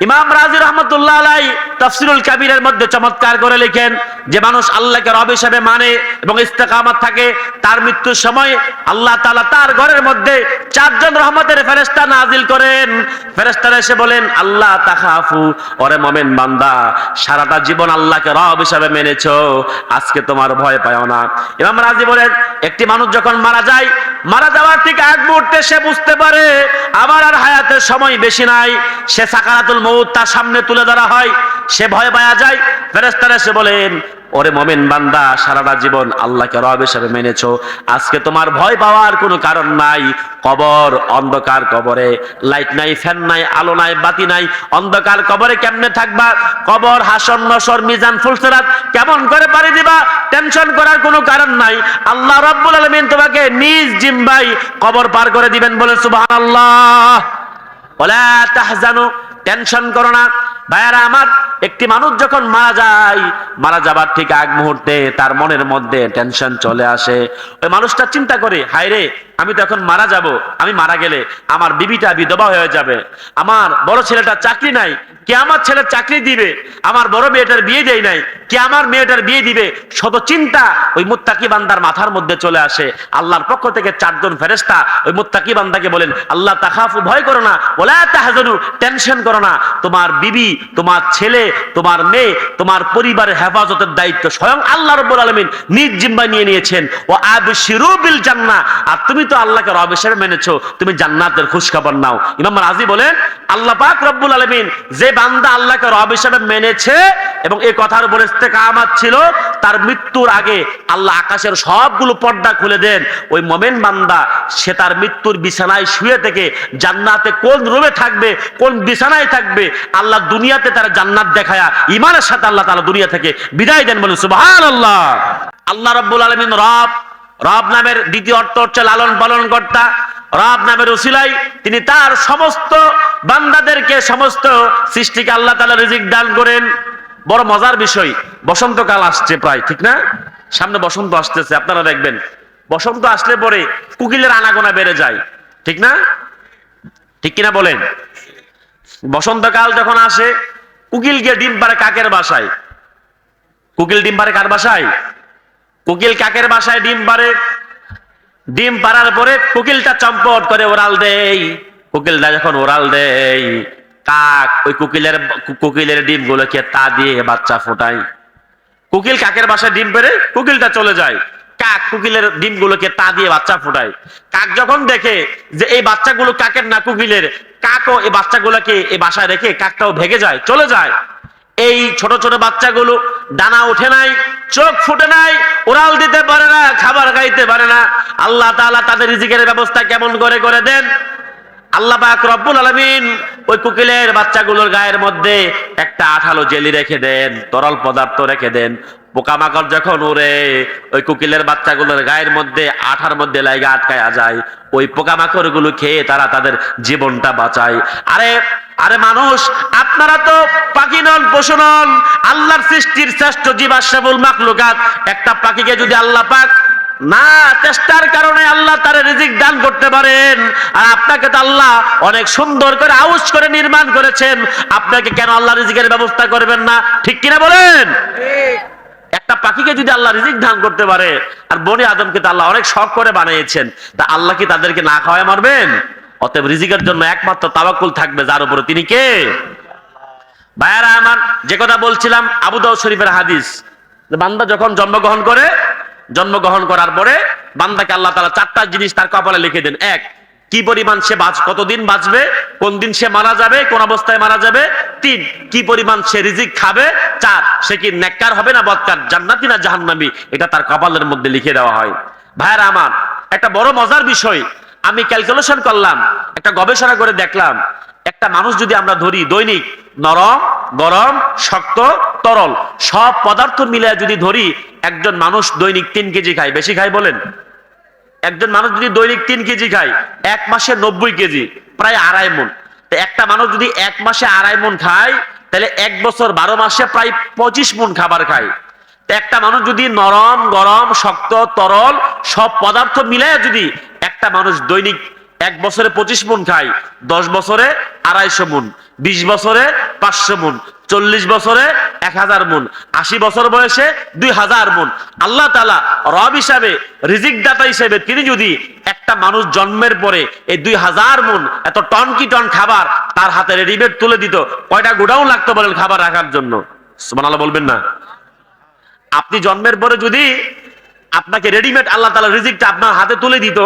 ইমাম রাজি রহমতুল্লাহ আলাই তফসিরুল কাবিরের মধ্যে চমৎকার করে লিখেন যে মানুষ আল্লাহকে রব হিসাবে মানে এবং ইস্তেকামত থাকে, তার মৃত্যুর সময় আল্লাহ তাআলা তার ঘরের মধ্যে চারজন রহমতের ফেরেশতা নাজিল করেন। ফেরেশতারা এসে বলেন, আল্লাহ তাখাফু, ওরে মোমেন বান্দা, সারাটা জীবন আল্লাহকে রব হিসাবে মেনেছো, আজকে তোমার ভয় পায় না। ইমাম রাজি বলেন, একটি মানুষ যখন মারা যায়, মারা যাওয়ার ঠিক এক মুহূর্তে সে বুঝতে পারে, আমার আর হায়াতের সময় বেশি নাই। সে সাকারাতুল মৌত তার সামনে তুলে ধরা হয় সে ভয় পাওয়া যায় ফেরেস্তারা এসে বলেন, ওরে মমিন বান্দা, সারাটা জীবন আল্লাহকে রব হিসেবে মেনেছো। আজকে তোমার ভয় পাওয়ার কোনো কারণ নাই। কবর অন্ধকার কবরে, লাইট নাই, ফ্যান নাই, আলো নাই, বাতি নাই। অন্ধকার কবরে কেমনে থাকবা? কবর, হাসন, নসর, মিজান, ফুলসেরাত কেমন করে পারি দিবা? টেনশন করার কোনো কারণ নাই। আল্লাহ রব্বুল আলমিন তোমাকে নিজ জিম্বাই কবর পার করে দিবেন বলে সুবহানাল্লাহ। ওলা তাহজানু টেনশন করো না। ভাইয়ারা, আমার একটি মানুষ যখন মারা যায়, মারা যাবার ঠিক আগ মুহূর্তে তার মনের মধ্যে টেনশন চলে আসে। ওই মানুষটা চিন্তা করে, হায় রে, আমি তো এখন মারা যাব, আমি মারা গেলে আমার বিবিটা বিধবা হয়ে যাবে। আমার বড় ছেলেটা চাকরি নাই, কে আমার ছেলের চাকরি দিবে? আমার বড় মেয়েটার বিয়ে দেয় নাই, কে আমার মেয়েটার বিয়ে দিবে? শত চিন্তা ওই মুত্তাকি বান্দার মাথার মধ্যে চলে আসে। আল্লাহর পক্ষ থেকে চারজন ফেরেস্তা ওই মুত্তাকি বান্দাকে বলেন, আল্লাহ তাখাফু, ভয় করো না তাহাজানু টেনশন করো না। তোমার বিবি তোমার ছেলে, তোমার মেয়ে, তোমার পরিবারের হেফাজতের দায়িত্ব স্বয়ং আল্লাহ রব্বুল আলমিন নিজ জিম্মায় নিয়ে নিয়েছেন। ও আবশিরু বিল জান্নাহ। আর তুমি তো আল্লাহকে রব হিসেবে মেনেছো, তুমি জান্নাতের খুশখবর নাও। ইমাম রাজি বলেন, আল্লাহ পাক রব্বুল আলমিন যে বান্দা আল্লাহকে রব হিসেবে মেনেছে এবং এই কথার উপর ইস্তেকামাত ছিল, তার মৃত্যুর আগে আল্লাহ আকাশের সবগুলো পর্দা খুলে দেন। ওই মোমেন বান্দা, সে তার মৃত্যুর বিছানায় শুয়ে থেকে জান্নাতে কোন রুমে থাকবে, কোন বিছানায় থাকবে, আল্লাহ দুনিয়াতে তার জান্নাত দেখায়া ইমানের সাথে আল্লাহ তাআলা দুনিয়া থেকে বিদায় দেন বলেন, সুবহানাল্লাহ। আল্লাহ রাব্বুল আলামিন রব রব নামের দ্বিতীয় অর্থ হচ্ছে লালন পালন কর্তা। রব নামের উসিলাই তিনি তার সমস্ত বান্দাদেরকে সমস্ত সৃষ্টিকে আল্লাহ তাআলা রিজিক দান করেন। বড় মজার বিষয়, বসন্তকাল আসছে প্রায়, ঠিক না? সামনে বসন্ত আসতেছে, আপনারা দেখবেন। বসন্ত আসলে পরে কুকিলের আনাগোনা বেড়ে যায়, ঠিক না? ঠিক কিনা বলেন? বসন্তকাল যখন আসে কুকিল গিয়ে ডিম পারে কাকের বাসায়? কুকিল ডিম পারে কার বাসায়? কুকিল কাকের বাসায় ডিম পারে। ডিম পারার পরে কুকিলটা চম্পট করে ওরাল দেই। কুকিলটা যখন ওরাল দেই কাক ওই কুকিলের কুকিলের ডিম গুলোকে তা দিয়ে বাচ্চা ফোটায় কুকিল কাকের বাসায় ডিম পেরে কুকিলটা চলে যায়। কাক কুকিলের ডিমগুলোকে তা দিয়ে বাচ্চা ফোটায়। কাক যখন দেখে যে এই বাচ্চাগুলো কাকের না কুকিলের, কাকও এই বাচ্চাগুলোকে এই বাসায় রেখে কাকটাও ভেগে যায়, চলে যায়। এই ছোট ছোট বাচ্চাগুলো ডানা ওঠে নাই, চোখ ফুটে নাই, ওরাল দিতে পারে না, খাবার খাইতে পারে না। আল্লাহ তাআলা তাদের রিজিকের ব্যবস্থা কেমন করে করে দেন? আল্লাহ পাক রব্বুল আলামিন ওই কুকিলের বাচ্চাগুলোর গায়ের মধ্যে একটা আঠালো জেলি রেখে দেন, তরল পদার্থ রেখে দেন। পোকামাকড় যখন উড়ে, ওই কুকিলের বাচ্চাগুলোর গায়ের মধ্যে, আঠার মধ্যে লাইগা আটকায়া যায়, ওই পোকামাকড়গুলো খেয়ে তারা তাদের জীবনটা বাঁচায়। আরে আরে মানুষ, আপনারা তো পাখি নন, পশু নন, আল্লাহর সৃষ্টির শ্রেষ্ঠ জীবাশ্বাবুল মাকলুকাত একটা পাখিকে যদি আল্লাহ পাক না, চেষ্টার কারণে আল্লাহ তার রিজিক দান করতে পারেন, আর আপনাকে তো আল্লাহ অনেক সুন্দর করে আউস করে নির্মাণ করেছেন, আপনাকে কেন আল্লাহ রিজিকের ব্যবস্থা করবেন না? ঠিক কিনা বলেন? একটা পাখিকে যদি আল্লাহ রিজিক দান করতে পারে, আর বনি আদমকে তো আল্লাহ অনেক শখ করে বানিয়েছেন, তা আল্লাহ কি তাদেরকে না খাওয়ায় মারবেন? অতএব রিজিকের জন্য একমাত্র তাবাকুল থাকবে, যার উপরে তিনি কে? ভাইয়ারা, আমার যে কথা বলছিলাম, আবু শরীফের হাদিস বান্দা যখন জন্মগ্রহণ করে, জন্মগ্রহণ করার পরে বান্দাকে আল্লাহ তাআলা চারটা জিনিস তার কপালে লিখে দেন। এক কি পরিমাণ সে বাঁচ কতদিন বাঁচবে, কোন দিন সে মারা যাবে, কোন অবস্থায় মারা যাবে? তিন, কি পরিমাণ সে রিজিক খাবে? চার, সে কি নেককার হবে না বদকার? জান্নাতি না জাহান্নামী? এটা তার কপালের মধ্যে লিখে দেওয়া হয়। ভাইয়ারা আমার, একটা বড় মজার বিষয় আমি ক্যালকুলেশন করলাম, একটা গবেষণা করে দেখলাম, একটা মানুষ যদি আমরা ধরি দৈনিক নরম, গরম, শক্ত, তরল, সব পদার্থ মিলে যদি ধরি, একজন মানুষ দৈনিক তিন কেজি খায়, বেশি খায় বলেন? একজন মানুষ যদি দৈনিক তিন কেজি খায়, এক মাসে নব্বই কেজি, প্রায় আড়াই মন একটা মানুষ যদি এক মাসে আড়াই মন খায়, তাহলে এক বছর বারো মাসে প্রায় পঁচিশ মন খাবার খায়। একটা মানুষ যদি নরম, গরম, শক্ত, তরল, সব পদার্থ মিলায় যদি একটা মানুষ দৈনিক এক বছরে পঁচিশ মন খায়, দশ বছরে আড়াইশো মন বিশ বছরে পাঁচশো মন, চল্লিশ বছরে এক হাজার মুন, আশি বছর বয়সে দুই হাজার মন। আল্লাহ তালা রব হিসাবে রিজিক দাতা হিসেবে তিনি যদি একটা মানুষ জন্মের পরে এই দুই হাজার মন এত টন কি টন খাবার তার হাতে রেডিমেড তুলে দিত, কয়টা গোডাউন লাগতো বলেন খাবার রাখার জন্য? সুবহানাল্লাহ বলবেন না। আপনি জন্মের পরে যদি আপনাকে রেডিমেড আল্লাহ তালা রিজিকটা আপনার হাতে তুলে দিত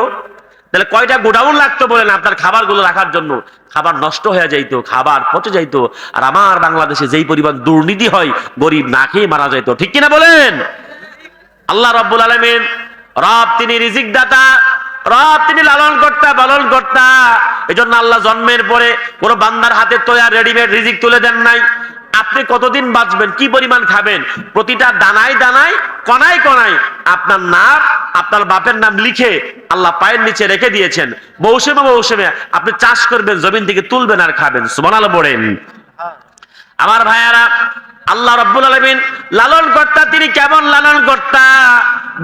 তাহলে কয়টা গোডাউন লাগতো বলেন আপনার খাবারগুলো রাখার জন্য? খাবার নষ্ট হয়ে যাইতো, খাবার পচে যাইতো, আর আমার বাংলাদেশে যেই পরিমাণ দুর্নীতি হয়, গরিব না খেয়ে মারা যাইতো। ঠিক কিনা বলেন? আল্লাহ রব্বুল আলমিন, রব তিনি রিজিক দাতা রব তিনি লালন কর্তা পালন কর্তা এই জন্য আল্লাহ জন্মের পরে কোন বান্দার হাতে তৈরি রেডিমেড রিজিক তুলে দেন নাই। আপনি কতদিন বাঁচবেন? কি পরিমাণ খাবেন? প্রতিটা দানায় দানায়, কণায় কণায় আপনার নাম, আপনার বাপের নাম লিখে আল্লাহ পায়ের নিচে রেখে দিয়েছেন। মৌসুমে মৌসুমে আপনি চাষ করবেন, জমিন থেকে তুলবেন আর খাবেন। সুবনাল বলেন আমার ভাইয়ারা, আল্লাহ রব্বুল আলমিন লালন কর্তা তিনি কেমন লালন কর্তা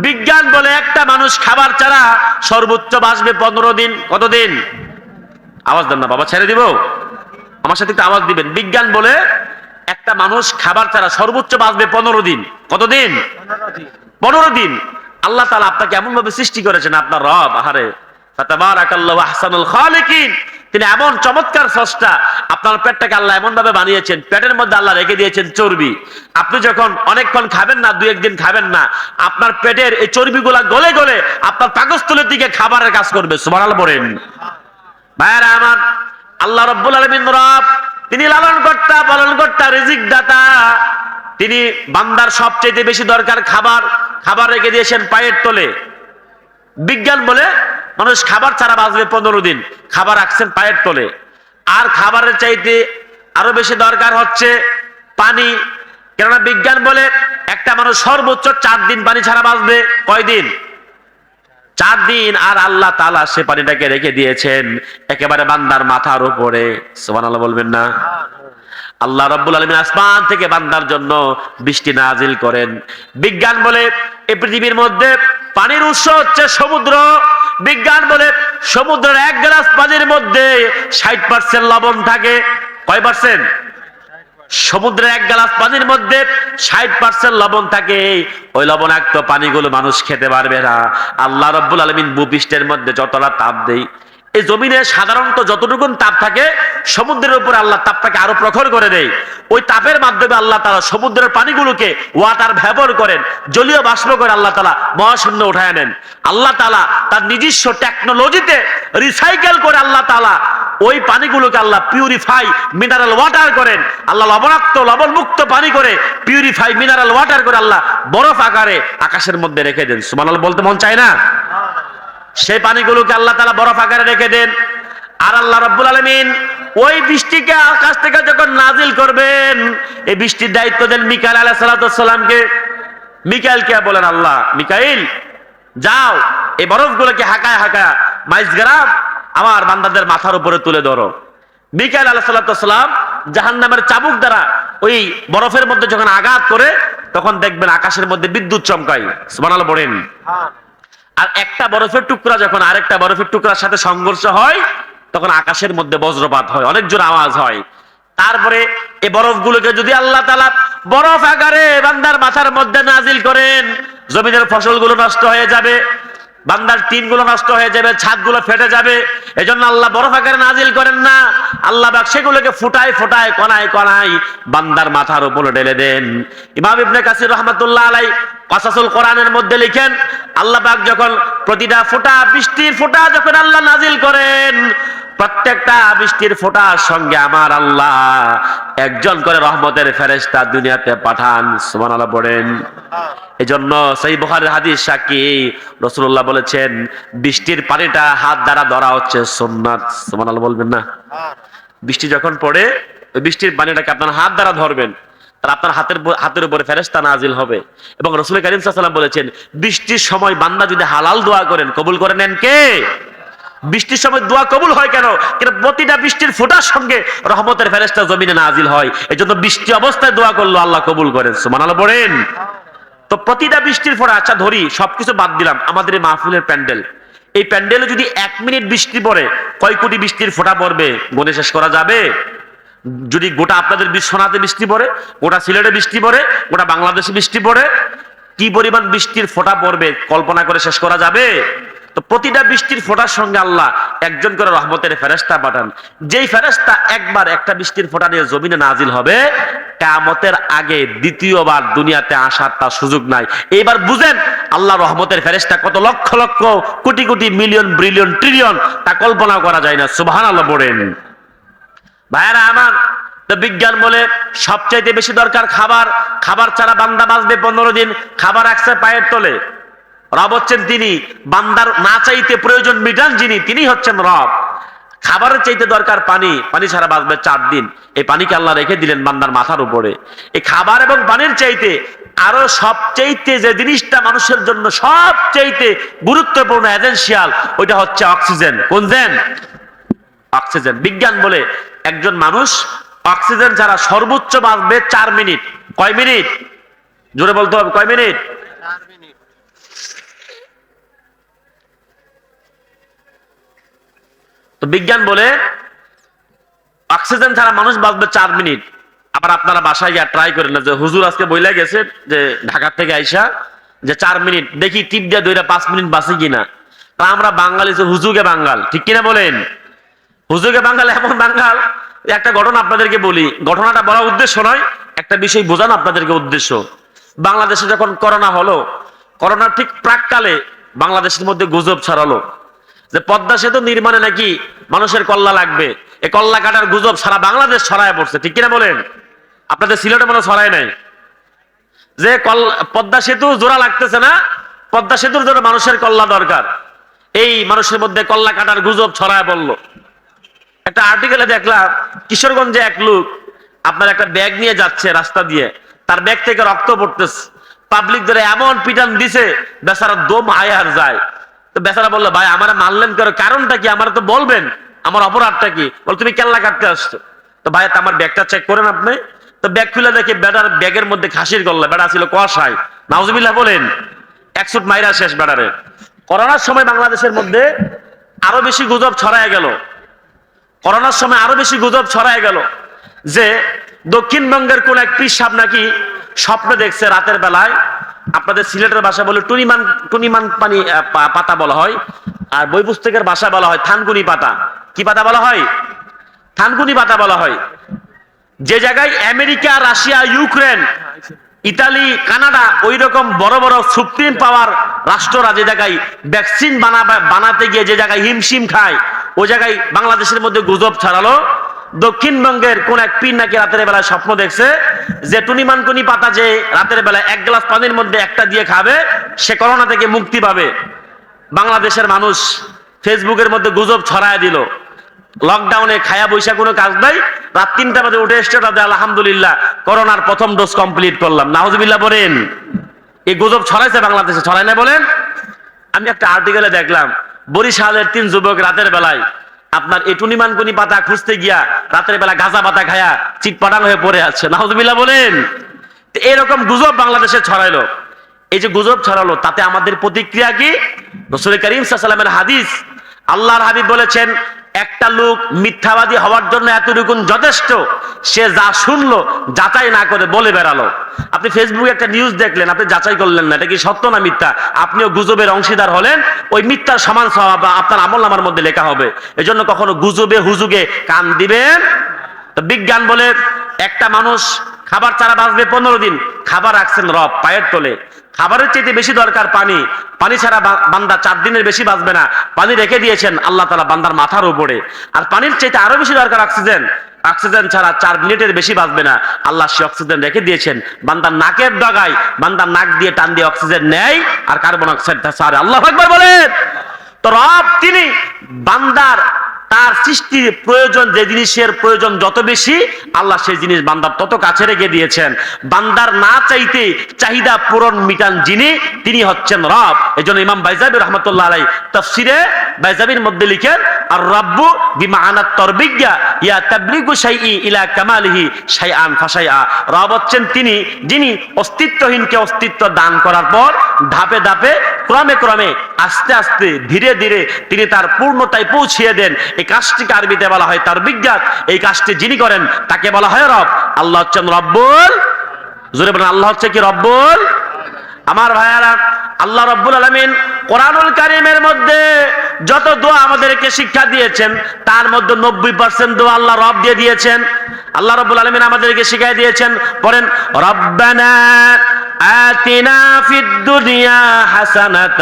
বিজ্ঞান বলে একটা মানুষ খাবার ছাড়া সর্বোচ্চ বাঁচবে পনেরো দিন। কতদিন? আওয়াজ দেন না, বাবা, ছেড়ে দিব? আমার সাথে একটু আওয়াজ দিবেন। বিজ্ঞান বলে একটা মানুষ খাবার ছাড়া সর্বোচ্চ বাঁচবে পনেরো দিন। কতদিন? পনেরো দিন। আল্লাহ তালা আপনাকে এমন ভাবে সৃষ্টি করেছেন আপনার রব আহারে। তিনি এমন চমৎকার স্রষ্টা আপনার পেটটাকে আল্লাহ এমন ভাবে বানিয়েছেন পেটের মধ্যে আল্লাহ রেখে দিয়েছেন চর্বি। আপনি যখন অনেকক্ষণ খাবেন না দু একদিন খাবেন না আপনার পেটের এই চর্বিগুলা গলে গলে আপনার পাকস্থলের দিকে খাবারের কাজ করবে। সুবহানাল্লাহ বলেন। ভাইয়ারা আমার আল্লাহ রব্বুল আলমিন রব তিনি লালন কর্তা পালন কর্তা রিজিক দাতা তিনি বান্দার সবচেয়ে বেশি দরকার খাবার। খাবার রেখে দিয়েছেন পায়ের তলে। বিজ্ঞান বলে মানুষ খাবার ছাড়া বাঁচবে পনেরো দিন। খাবার রাখছেন পায়ের তলে। আর খাবারের চাইতে আরও বেশি দরকার হচ্ছে পানি। কেননা বিজ্ঞান বলে একটা মানুষ সর্বোচ্চ চার দিন পানি ছাড়া বাঁচবে। কয়দিন? চার দিন আর আল্লাহ তালা সে পানিটাকে রেখে দিয়েছেন একেবারে বান্দার মাথার উপরে। সোমান আল্লাহ বলবেন না? আল্লাহ রব্বুল আলমিন আসমান থেকে বান্দার জন্য বৃষ্টি নাজিল করেন। বিজ্ঞান বলে এই পৃথিবীর মধ্যে পানির উৎস হচ্ছে সমুদ্র। বিজ্ঞান বলে সমুদ্রের এক গ্লাস পানির মধ্যে ষাট পার্সেন্ট লবণ থাকে। কয় পার্সেন্ট সমুদ্রের এক গ্লাস পানির মধ্যে ষাট পার্সেন্ট লবণ থাকে। ওই লবণাক্ত পানিগুলো মানুষ খেতে পারবে না। আল্লাহ রব্বুল আলমিন ভূপৃষ্ঠের মধ্যে যতটা তাপ দেয় এই জমিনে সাধারণত যতটুকু তাপ থাকে, সমুদ্রের উপর আল্লাহ তাপটাকে আরও প্রখর করে দেয়। ওই তাপের মাধ্যমে আল্লাহ তালা সমুদ্রের পানিগুলোকে ওয়াটার ব্যবহার করেন, জলীয় বাষ্প করে আল্লাহ তালা মহাশূন্য উঠায় নেন। আল্লাহ তালা তার নিজস্ব টেকনোলজিতে রিসাইকেল করে আল্লাহ তালা ওই পানিগুলোকে আল্লাহ পিউরিফাই মিনারেল ওয়াটার করেন। আল্লাহ লবণাক্ত লবণ মুক্ত পানি করে পিউরিফাই মিনারেল ওয়াটার করে আল্লাহ বরফ আকারে আকাশের মধ্যে রেখে দেন। সুমান বলতে মন চায় না? সেই পানিগুলোকে আল্লাহ তালা বরফ আকারে রেখে দেন। আর আল্লাহ রব্বুল আলমিন ওই বৃষ্টিকে আকাশ থেকে যখন নাজিল করবেন, এই বৃষ্টির দায়িত্ব দেন মিকাইল আলাহ সালাতামকে মিকাইলকে বলেন আল্লাহ? মিকাইল, যাও, এই বরফগুলোকে হাঁকায় হাঁকায় মাইজ গ্রাম আমার বান্দাদের মাথার উপরে তুলে ধরো। মিকাইল আলাহ সাল্লাম জাহান নামের চাবুক দ্বারা ওই বরফের মধ্যে যখন আঘাত করে, তখন দেখবেন আকাশের মধ্যে বিদ্যুৎ চমকাই সুবহানাল্লাহ বলেন আর একটা বরফের টুকরা যখন আরেকটা বরফের টুকরার সাথে সংঘর্ষ হয়, তখন আকাশের মধ্যে বজ্রপাত হয়, অনেক জোর আওয়াজ হয়। তারপরে এই বরফগুলোকে যদি আল্লাহ তালা বরফ আকারে বান্দার মাথার মধ্যে নাজিল করেন, জমিনের ফসলগুলো নষ্ট হয়ে যাবে। বান্দার টিনগুলো নষ্ট হয়ে যাবে, ছাদগুলো ফেটে যাবে। এজন্য আল্লাহ বরফ আকারে নাজিল করেন না। আল্লাহ বাক সেগুলোকে ফুটায় ফুটায় কনায় কনায় বান্দার মাথার উপরে ঢেলে দেন। ইমাম ইবনে কাসির রহমতুল্লাহ আলাই কসাসুল কোরআনের মধ্যে লিখেন, আল্লাহ যখন প্রতিটা ফোঁটা, বৃষ্টির ফোঁটা যখন আল্লাহ নাজিল করেন প্রত্যেকটা বৃষ্টির ফোঁটার সঙ্গে আমার আল্লাহ একজন করে রহমতের ফেরেশতা দুনিয়াতে পাঠান, সুবহানাল্লাহ পড়েন। এজন্য সেই বুখারীর হাদিস সাক্ষী রাসূলুল্লাহ বলেছেন, বৃষ্টির পানিটা হাত দ্বারা ধরা হচ্ছে সুন্নাত, সুবহানাল্লাহ বলবেন না? বৃষ্টি যখন পড়ে, ওই বৃষ্টির পানিটাকে আপনার হাত দ্বারা ধরবেন তার আপনার হাতের হাতের উপরে ফেরেস্তা নাজিল হবে। এবং রসুল করিম সাল্লাম বলেছেন, বৃষ্টির সময় বান্দা যদি হালাল দোয়া করেন, কবুল করে নেন কে? বৃষ্টির সময় দোয়া কবুল হয় কেন? কিন্তু প্রতিটা বৃষ্টির ফোটার সঙ্গে রহমতের ফেরেস্তা জমিনে নাজিল হয়। এই জন্য বৃষ্টি অবস্থায় দোয়া করল, আল্লাহ কবুল করেন সুমানাল পড়েন তো প্রতিটা বৃষ্টির ফোঁটা আচ্ছা ধরি, সবকিছু বাদ দিলাম, আমাদের এই মাহফিলের প্যান্ডেল। এই প্যান্ডেলে যদি এক মিনিট বৃষ্টি পড়ে, কয় কোটি বৃষ্টির ফোঁটা পড়বে? গনে শেষ করা যাবে? যদি গোটা আপনাদের বিশ্বনাথে বৃষ্টি পড়ে, গোটা সিলেটে বৃষ্টি পড়ে, গোটা বাংলাদেশে বৃষ্টি পড়ে, কি পরিমাণ বৃষ্টির ফোঁটা পড়বে? কল্পনা করে শেষ করা যাবে? তো প্রতিটা বৃষ্টির ফোঁটার সঙ্গে আল্লাহ একজন করে রহমতের ফেরেস্তা পাঠান। যেই ফেরেস্তা একবার একটা বৃষ্টির ফোঁটা নিয়ে জমিনে নাজিল হবে কামতের আগে দ্বিতীয়বার দুনিয়াতে আসার তার সুযোগ নাই। এইবার বুঝেন আল্লাহ রহমতের ফেরেস্তা কত lakh lakh, crore crore million, billion, trillion, তা কল্পনা করা যায় না। সুবাহান আল্লাহ বলেন ভাইয়ারা আমার, তো বিজ্ঞান বলে সবচাইতে বেশি দরকার খাবার। খাবার ছাড়া বান্দা বাঁচবে পনেরো দিন, খাবার একসাথে পায়ের তলে। রব হচ্ছেন তিনি, বান্দার না চাইতে প্রয়োজন মিটান যিনি তিনি হচ্ছেন রব। খাবারের চাইতে দরকার পানি পানি ছাড়া বাঁচবে চার দিন। এই পানিকে আল্লাহ রেখে দিলেন বান্দার মাথার উপরে। এই খাবার এবং পানির চাইতে আরও সবচাইতে যে জিনিসটা মানুষের জন্য সবচাইতে গুরুত্বপূর্ণ এজেন্সিয়াল ওইটা হচ্ছে অক্সিজেন। কোন জেন অক্সিজেন। বিজ্ঞান বলে একজন মানুষ অক্সিজেন ছাড়া সর্বোচ্চ বাঁচবে চার মিনিট। কয় মিনিট? জোরে বলতে হবে, কয় মিনিট? তো বিজ্ঞান বলে, অক্সিজেন ছাড়া মানুষ বাঁচবে চার মিনিট। আবার আপনারা বাসায় গিয়ে ট্রাই করেন যে, হুজুর আজকে বইলা গেছে যে, ঢাকা থেকে আইসা যে চার মিনিট, দেখি টিপ দিয়ে দুইটা পাঁচ মিনিট বাঁচি কিনা। তা আমরা বাঙালি যে হুজুগে বাঙ্গাল ঠিক কিনা বলেন? হুজুগে বাঙ্গাল এমন বাঙ্গাল একটা ঘটনা আপনাদেরকে বলি। ঘটনাটা বলার উদ্দেশ্য নয়, একটা বিষয় বোঝানো আপনাদেরকে উদ্দেশ্য। বাংলাদেশে যখন করোনা হলো, করোনার ঠিক প্রাককালে বাংলাদেশের মধ্যে গুজব ছড়ালো। যে পদ্মা সেতু নির্মাণে নাকি মানুষের কল্লা লাগবে। এই কল্লা কাটার গুজব সারা বাংলাদেশ ছড়ায় পড়ছে, ঠিক কিনা বলেন? আপনাদের সিলেটে মনে ছড়ায় নাই। যে পদ্মা সেতু জোড়া লাগতেছে না, পদ্মা সেতুর জন্য মানুষের কল্লা দরকার। এই মানুষের মধ্যে কল্লা কাটার গুজব ছড়ায় বলল একটা আর্টিকেলে দেখলাম, কিশোরগঞ্জে এক লোক আপনার একটা ব্যাগ নিয়ে যাচ্ছে রাস্তা দিয়ে। তার ব্যাগ থেকে রক্ত পড়তেছে। পাবলিক ধরে এমন পিটান দিছে, বেচারা দম আয়ার যায়। তো বেচারা বলল, ভাই, আমার মারলেন কেন? কারণটা কি? আমার তো বলবেন। আমার অপরাধটা কি? বল, তুমি কেল্লা কাটতে আসছো? তো ভাই আমার ব্যাগটা চেক করেন আপনি। তো ব্যাগ খুলে দেখে বেটার ব্যাগের মধ্যে খাসির গল্লা। বেটা ছিল কষাই নাউজুবিল্লাহ বলেন একশুট মাইরা শেষ বেটারে করোনার সময় বাংলাদেশের মধ্যে আরও বেশি গুজব ছড়ায় গেল। করোনার সময় আরও বেশি গুজব ছড়ায় গেল যে দক্ষিণবঙ্গের কোন এক পীর সাহেব নাকি স্বপ্ন দেখছে রাতের বেলায় আপনাদের সিলেটের ভাষা বলে টুনিমান টুনিমান পানি পাতা বলা হয়। আর বই পুস্তকের ভাষা বলা হয় থানকুনি পাতা। কি পাতা বলা হয়? থানকুনি পাতা বলা হয়। যে জায়গায় America, Russia, Ukraine, Italy, Canada ওই রকম বড় বড় সুপ্রিম পাওয়ার রাষ্ট্ররা যে জায়গায় ভ্যাকসিন বানাতে গিয়ে যে জায়গায় হিমশিম খায়, ওই জায়গায় বাংলাদেশের মধ্যে গুজব ছড়ালো। দক্ষিণবঙ্গের কোন এক পীর নাকি রাতের বেলায় স্বপ্ন দেখছে যে টুনিমানকুনি পাতা যে রাতের বেলায় এক গ্লাস পানির মধ্যে একটা দিয়ে খাবে, সে করোনা থেকে মুক্তি পাবে। বাংলাদেশের মানুষ ফেসবুকের মধ্যে গুজব ছড়ায় দিল। লকডাউনে খায়া বৈশা কোনো কাজ নাই, রাত তিনটা বাজে উঠে এসছে তাদের আলহামদুলিল্লাহ করোনার প্রথম ডোজ কমপ্লিট করলাম। নাহজবিল্লাহ বলেন, এই গুজব ছড়াইছে বাংলাদেশে ছড়াই না বলেন? আমি একটা আর্টিকেলে দেখলাম, বরিশালের তিন যুবক রাতের বেলায় আপনার এই টুনিমানকুনি পাতা খুঁজতে গিয়া রাতের বেলা গাঁজা পাতা খায়া চিটপাটাং হয়ে পড়ে আছে। নাহজবিল্লা বলেন। এরকম গুজব বাংলাদেশে ছড়াইলো। এই যে গুজব ছড়ালো, তাতে আমাদের প্রতিক্রিয়া কি? রসুল করিম সাল্লামের হাদিস, আল্লাহর হাবিব বলেছেন একটা লোক মিথ্যাবাদী হওয়ার জন্য এতটুকুন যথেষ্ট, সে যা শুনলো, যাচাই না করে বলে বেড়ালো। আপনি ফেসবুকে একটা নিউজ দেখলেন, আপনি যাচাই করলেন না, এটা কি সত্য না মিথ্যা? আপনিও গুজবের অংশীদার হলেন, ওই মিথ্যার সমান স্বভাব আপনার আমল নামার মধ্যে লেখা হবে। এজন্য কখনো গুজবে, হুজুগে কান দিবেন? তো বিজ্ঞান বলে, একটা মানুষ খাবার ছাড়া বাঁচবে পনেরো দিন, খাবার রাখছেন রব, পায়ের তলে। খাবারের চাইতে বেশি দরকার পানি। পানি ছাড়া বান্দা চার দিনের বেশি বাঁচবে না। পানি রেখে দিয়েছেন আল্লাহ তালা বান্দার মাথার উপরে। আর পানির চাইতে আরও বেশি দরকার অক্সিজেন। অক্সিজেন ছাড়া চার মিনিটের বেশি বাঁচবে না। আল্লাহ সে অক্সিজেন রেখে দিয়েছেন। বান্দার নাকের ডগায় বান্দার নাক দিয়ে টান দিয়ে অক্সিজেন নেয় আর কার্বন অক্সাইডটা সারে আল্লাহ একবার বলেন। তো রব তিনি বান্দার তার সৃষ্টির প্রয়োজন, যে জিনিসের প্রয়োজন যত বেশি, আল্লাহ সেই জিনিস বান্দার তত কাছে রেখে দিয়েছেন। বান্দার না চাইতে চাহিদা পূরণ মিটান যিনি, তিনি হচ্ছেন রব। এই জন্য ইমাম বাইজাবি রহমতুল্লাহ আলাই তফসিরে বাইজাবির মধ্যে লিখেন আর রব্বু বিমা আনাত তরবিজ্ঞা ইয়া তাবলিগু শাইই ইলা কামালিহি শাইআন ফাশাইআ। রব হচ্ছেন তিনি, যিনি অস্তিত্বহীনকে অস্তিত্ব দান করার পর ধাপে ধাপে, ক্রমে ক্রমে, আস্তে আস্তে, ধীরে ধীরে তিনি তার পূর্ণতায় পৌঁছিয়ে দেন। এই কাজটিকে আরবিতে বলা হয়? তার বিজ্ঞাত। এই কাজটি যিনি করেন, তাকে বলা হয় রব। আল্লাহ হচ্ছেন রব্বুল। জোরে বলেন, আল্লাহ হচ্ছে কি রব্বুল? আমার ভাইয়ারা, আল্লাহ রব্বুল আলমিন কোরআনুল কারিমের মধ্যে যত দোয়া আমাদেরকে শিক্ষা দিয়েছেন, তার মধ্যে নব্বই পার্সেন্ট দোয়া আল্লাহ রব দিয়ে দিয়েছেন। আল্লাহ রব্বুল আলমিন আমাদেরকে শিখাই দিয়েছেন। পড়েন, রব্বানা آتنا في الدنيا حسنة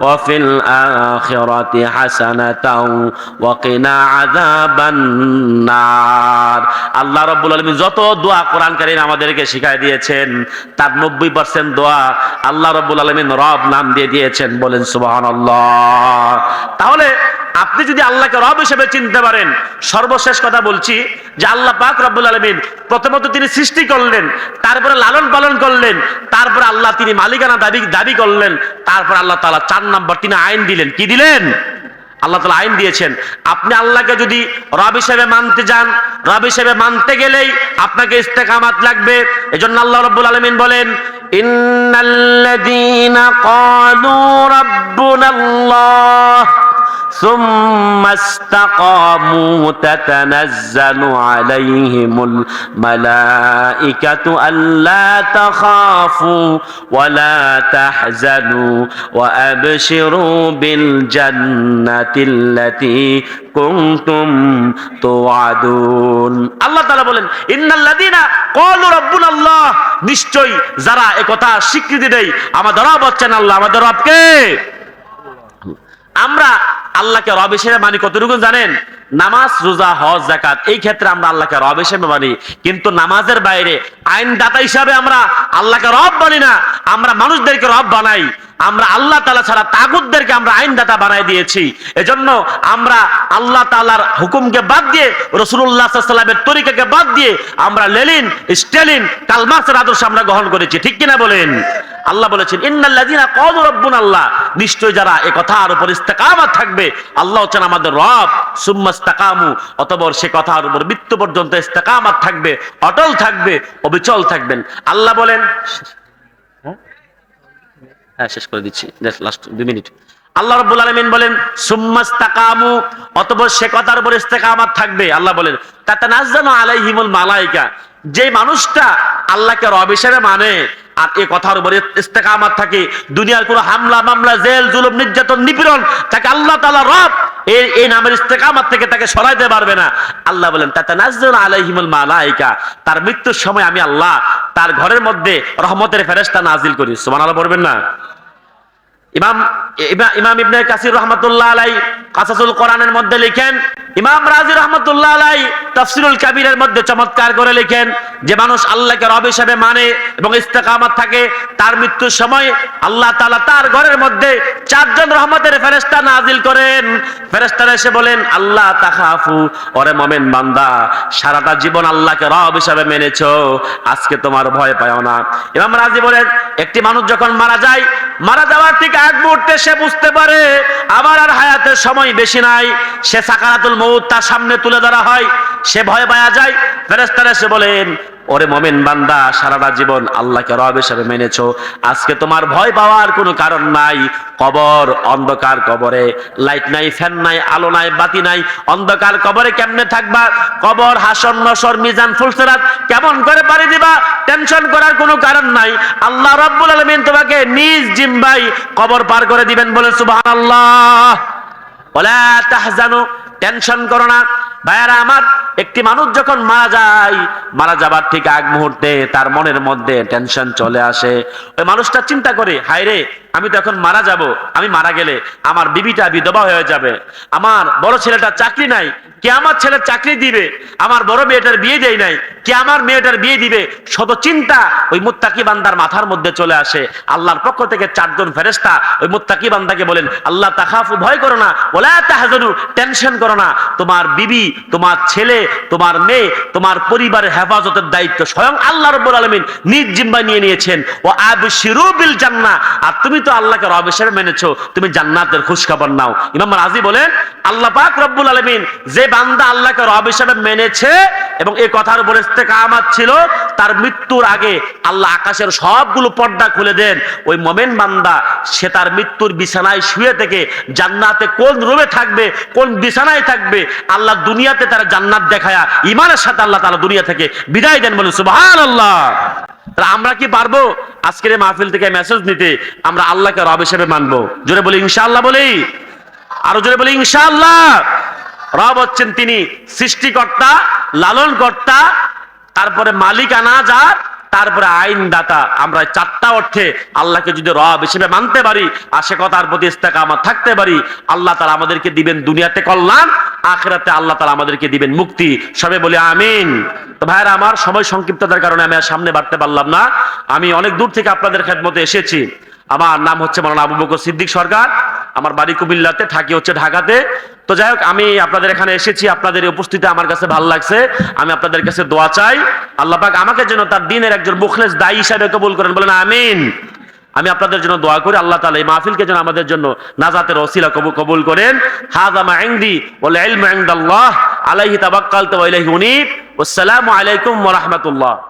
وفي الآخرة حسنة وقنا عذاب النار আল্লাহ রব্বুল আলমিন যত দোয়া কোরআন কারিম আমাদেরকে শিখাই দিয়েছেন তার নব্বই পার্সেন্ট দোয়া আল্লাহ রব্বুল আলমিন রব নাম দিয়ে দিয়েছেন বলেন সুবাহান তাহলে আপনি যদি আল্লাহকে রব হিসেবে চিনতে পারেন, সর্বশেষ কথা বলছি যে আল্লাহ পাক রব্বুল আলমিন প্রথমত তিনি সৃষ্টি করলেন, তারপরে লালন পালন করলেন, তারপরে আল্লাহ তিনি মালিকানা দাবি দাবি করলেন, তারপর আল্লাহ তাআলা চার নাম্বার তিনি আইন দিলেন। কি দিলেন? আল্লাহ তালা আইন দিয়েছেন। আপনি আল্লাহকে যদি রব হিসেবে মানতে যান রব হিসেবে মানতে গেলেই আপনাকে ইস্তেকামাত লাগবে। এজন্য আল্লাহ রব্বুল আলমিন বলেন, ইন্নাল্লাযীনা ক্বালু রাব্বুনাল্লাহ। ثم استقاموا تتنزل عليهم الملائكة ألا تخافوا ولا تحزنوا وأبشروا بالجنة التي كنتم توعدون আল্লাহ তাআলা বলেন ইন্নাল্লাযীনা ক্বালু রাব্বুনা আল্লাহ নিশ্চয়ই যারা একথা স্বীকৃতি দেয় আমাদের রব হচ্ছেন আল্লাহ আমাদের রব কে আমরা আল্লাহকে রব হিসেবে মানি কতটুকু জানেন? নামাজ, রোজা, হজ জাকাত এই ক্ষেত্রে আমরা আল্লাহকে রব হিসেবে মানি। কিন্তু নামাজের বাইরে আইন দাতা হিসাবে আমরা আল্লাহকে রব মানি না। আমরা মানুষদেরকে রব বানাই। আমরা আল্লাহ তালা ছাড়া তাগুদদেরকে আমরা আইনদাতা বানাই দিয়েছি। এজন্য আমরা আল্লাহ তালার হুকুমকে বাদ দিয়ে রসুল্লাহ সাল্লামের তরিকাকে বাদ দিয়ে আমরা লেলিন স্টেলিন কালমাসের আদর্শ আমরা গ্রহণ করেছি। ঠিক কিনা বলেন? আল্লাহ বলেছেন ইন্নাল্লাযীনা ক্বালু রাব্বুনা আল্লাহ। নিশ্চয় যারা এই কথার উপর ইস্তেকামত থাকবে, আল্লাহ হচ্ছেন আমাদের রব। সুম্মা ইস্তাকামু, অতঃপর সে কথার উপর মৃত্যু পর্যন্ত ইস্তেকামত থাকবে, অটল থাকবে, অবিচল থাকবেন। আল্লাহ বলেন হ্যাঁ শেষ করে দিচ্ছি। লাস্ট দুই মিনিট। আল্লাহ রাব্বুল আলামিন বলেন, সুম্মাস্তাকামু অতঃপর সে কথার উপর ইস্তেকামাত থাকবে। আল্লাহ বলেন, তাতানাজ্জালু আলাইহিমুল মালাইকা যে মানুষটা আল্লাহকে রব হিসেবে মানে আর এই কথার উপরে ইস্তেকামাত থাকে। দুনিয়ার কোনো হামলা, মামলা, জেল, জুলুম, নির্যাতন, নিপীড়ন, তাকে আল্লাহ তাআলা রব এই এই নামের ইস্তেকামাত থেকে তাকে সরাইতে পারবে না। আল্লাহ বলেন, তাতানাজ্জালু আলাইহিমুল মালাইকা তার মৃত্যুর সময় আমি আল্লাহ তার ঘরের মধ্যে রহমতের ফেরেশতা নাজিল করি। সুবহানাল্লাহ, পড়বেন না? ইমাম, ইমা- ইমাম কাসির রহমতুল্লাহ আলাই কাসাসুল কোরআনের মধ্যে লিখেন, ইমাম রাজি রহমতুল্লাহ আলাই কাবিরের মধ্যে চমৎকার করে লিখেন যে মানুষ আল্লাহকে রব হিসেবে মানে এবং ইস্তেকামত থাকে, তার মৃত্যুর সময় আল্লাহ তার ঘরের মধ্যে চারজন রহমতের নাজিল করেন। এসে বলেন, আল্লাহ ওরে বান্দা, সারাটা জীবন আল্লাহকে রব মেনেছো, আজকে তোমার ভয় পাও না। ইমাম রাজি বলেন, একটি মানুষ যখন মারা যায়, মারা যাওয়ার ঠিক এক মুহূর্তে সে বুঝতে পারে, আমার আর হায়াতের সময় বেশি নাই। সে সাকারাতুল মৌত তার সামনে তুলে ধরা হয়। সে ভয় পায়া যায়। ফেরেস্তারা সে বলেন ওরে মমেন বান্দা, সারাটা জীবন আল্লাহকে রব হিসেবে মেনেছো। আজকে তোমার ভয় পাওয়ার কোনো কারণ নাই। কবর, অন্ধকার কবরে। লাইট নাই, ফ্যান নাই, আলো নাই, বাতি নাই। অন্ধকার কবরে কেমনে থাকবা? কবর হাসন নসর, মিজান, ফুলসেরাত কেমন করে পারি দিবা? টেনশন করার কোনো কারণ নাই। আল্লাহ রাব্বুল আলামিন তোমাকে নিজ জিম্বাই কবর পার করে দিবেন বলে সুবহানাল্লাহ। ওলা তাহজানু, টেনশন করো না। ভাইয়ারা, আমার একটি মানুষ যখন মারা যায়, মারা যাবার ঠিক আগ মুহূর্তে তার মনের মধ্যে টেনশন চলে আসে। ওই মানুষটা চিন্তা করে হায় রে আমি তো এখন মারা যাব, আমি মারা গেলে আমার বিবিটা বিধবা হয়ে যাবে। আমার বড় ছেলেটা চাকরি নাই, কে আমার ছেলের চাকরি দিবে? আমার বড় মেয়েটার বিয়ে দেয় নাই, কে আমার মেয়েটার বিয়ে দিবে? শত চিন্তা ওই মুত্তাকি বান্দার মাথার মধ্যে চলে আসে। আল্লাহর পক্ষ থেকে চারজন ফেরেস্তা ওই মুত্তাকি বান্দাকে বলেন, আল্লাহ তাখাফু, ভয় করো না ওলা তাহাজানু, টেনশন করো না। তোমার বিবি, তোমার ছেলে, তোমার মেয়ে, তোমার পরিবারের হেফাজতের দায়িত্ব স্বয়ং আল্লাহ রব্বুল আলামিন নিজ জিম্মা নিয়ে নিয়েছেন। ও আবশিরু বিল জান্নাহ, আর তুমি তো আল্লাহকে রব হিসেবে মেনেছো, তুমি জান্নাতের খুশখবর নাও। ইমাম রাজি বলেন, আল্লাহ পাক রব্বুল আলমিন যে বান্দা আল্লাহকে রব হিসেবে মেনেছে এবং এই কথার উপর ইস্তেকামাত ছিল, তার মৃত্যুর আগে আল্লাহ আকাশের সবগুলো পর্দা খুলে দেন। ওই মোমেন বান্দা, সে তার মৃত্যুর বিছানায় শুয়ে থেকে জান্নাতে কোন রুমে থাকবে, কোন বিছানায় থাকবে, আল্লাহ দুনিয়াতে তারা জান্নাত দেখায়া ইমানের সাথে আল্লাহ তালা দুনিয়া থেকে বিদায় দেন বলে সুবাহান আল্লাহ তাহলে আমরা কি পারব? আজকের মাহফিল থেকে মেসেজ নিতে আমরা আল্লাহকে রব হিসেবে মানবো। জোরে বলি ইনশাআল্লাহ বলি। আরও জোরে বলি ইনশাল্লাহ রব হচ্ছেন তিনি সৃষ্টিকর্তা লালন কর্তা তারপরে মালিক মালিকানা যার তারপরে আইনদাতা, আমরা চারটা অর্থে আল্লাহকে যদি রব হিসেবে মানতে পারি, আর সে কথার প্রতি আমার থাকতে পারি, আল্লাহ তালা আমাদেরকে দিবেন দুনিয়াতে কল্যাণ, আখেরাতে আল্লাহ তালা আমাদেরকে দিবেন মুক্তি। সবে বলি, আমিন। তো আমার সময় সংক্ষিপ্ততার কারণে আমি আর সামনে বাড়তে পারলাম না। আমি অনেক দূর থেকে আপনাদের খেদমতে এসেছি। আমার নাম হচ্ছে মাওলানা আবু বকর সিদ্দিক সরকার। আমার বাড়ি কুমিল্লাতে, থাকি হচ্ছে ঢাকাতে। তো যাই হোক, আমি আপনাদের এখানে এসেছি, আপনাদের উপস্থিতি আমার কাছে ভালো লাগছে। আমি আপনাদের কাছে দোয়া চাই। আল্লাহ পাক আমাকে যেন তার দিনের একজন মুখলেস দায়ী হিসাবে কবুল করেন। বলেন, আমিন। আমি আপনাদের জন্য দোয়া করি, আল্লাহ তাআলা এই মাহফিলকে যেন আমাদের জন্য নাজাতের ওসিলা কবুল করেন। মা ইনদি ওয়াল ইলমু ইনদাল্লাহ। আলাইহি তাওয়াক্কালতু ওয়া ইলাইহি উনীব। আলাইকুম ওয়া